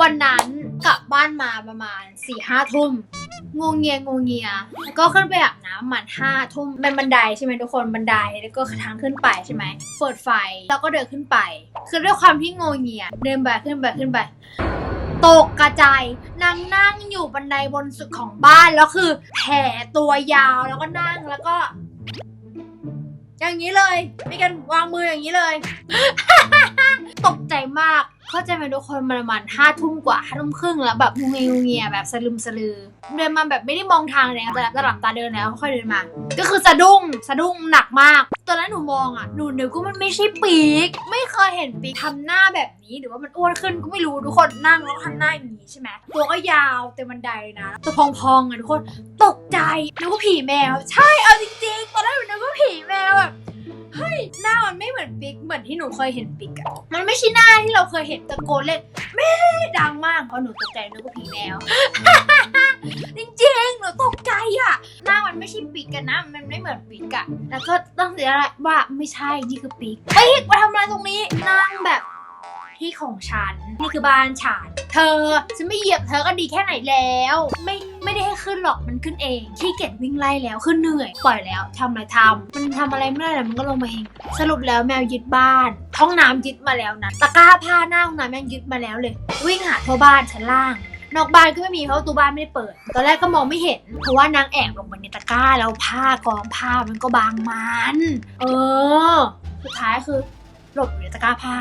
วันนั้นกลับบ้านมาประมาณสี่ห้าทุ่มงงเงียงงเงียวก็ขึ้นไปอาบน้ำประมันห้าทุ่มเป็นบันไดใช่ไหมทุกคนบันไดแล้วก็ทางขึ้นไปใช่ไหมเปิดไฟแล้วก็เดินขึ้นไป คือด้วยความที่งงเงีย เดินไปขึ้นไปขึ้นไปตกกระจายนางนั่งอยู่บันไดบนสุดของบ้านแล้วคือแผ่ตัวยาวแล้วก็นั่งแล้วก็ อย่างนี้เลยมีการวางมืออย่างนี้เลย ตกใจมาก เข้าใจไหมทุกคนมันประมาณห้าทุ่มกว่าห้าทุ่มครึ่งแล้วแบบงูเงียงูเงียแบบสลึมสลือ เดินมาแบบไม่ได้มองทางเลยนะแต่แต่หลับตาเดินแล้วค่อยเดินมา ก็คือสะดุ้งสะดุ้งหนักมาก ตอนนั้นหนูมองอะหนูนึกว่ามันไม่ใช่ปีก ไม่เคยเห็นปีกทำหน้าแบบนี้หรือว่ามันอ้วนขึ้นก็ไม่รู้ทุกคนนั่งแล้วทำหน้าอย่างนี้ใช่ไหมตัวก็ยาวเต็มบันไดนะตัวพองๆอะทุกคนตกใจนึกว่าผีแมว ใช่เอาจริงๆตอนแรก มือนที่หนูเคยเห็นปิกอะมันไม่ใช่หน้าที่เราเคยเห็นตะโกนเล่นแม่ดังมากเพราะหนูตกใจนึกว่าผีแมว จริงๆหนูตกใจอะหน้ามันไม่ใช่ปิกกันนะ มันไม่เหมือนปิกอะแล้วก็ต้องเสียอะไรว่าไม่ใช่นี่คือปิกปิกมาทำอะไรตรงนี้นั่งแบบที่ของฉันนี่คือบ้านฉัน เธอฉันไม่เหยียบเธอก็ดีแค่ไหนแล้ว ไม่ไม่ได้ให้ขึ้นหรอกมันขึ้นเองขี้เกียจวิ่งไล่แล้วขึ้นเหนื่อยปล่อยแล้วทำอะไรทำมันทำอะไรไม่ได้แล้วมันก็ลงมาเองสรุปแล้วแมวยึดบ้านห้องน้ำยึดมาแล้วนะตะกร้าผ้าหน้าห้องน้ำยังยึดมาแล้วเลย วิ่งหาทั่วบ้านชั้นล่างนอกบ้านก็ไม่มีเพราะตูบ้านไม่ได้เปิด ตอนแรกก็มองไม่เห็น เพราะว่านางแอบลงไปในตะกร้าแล้วผ้ากองผ้ามันก็บางมัน เออ สุดท้ายคือ หลบอยู่ในตะกร้าผ้า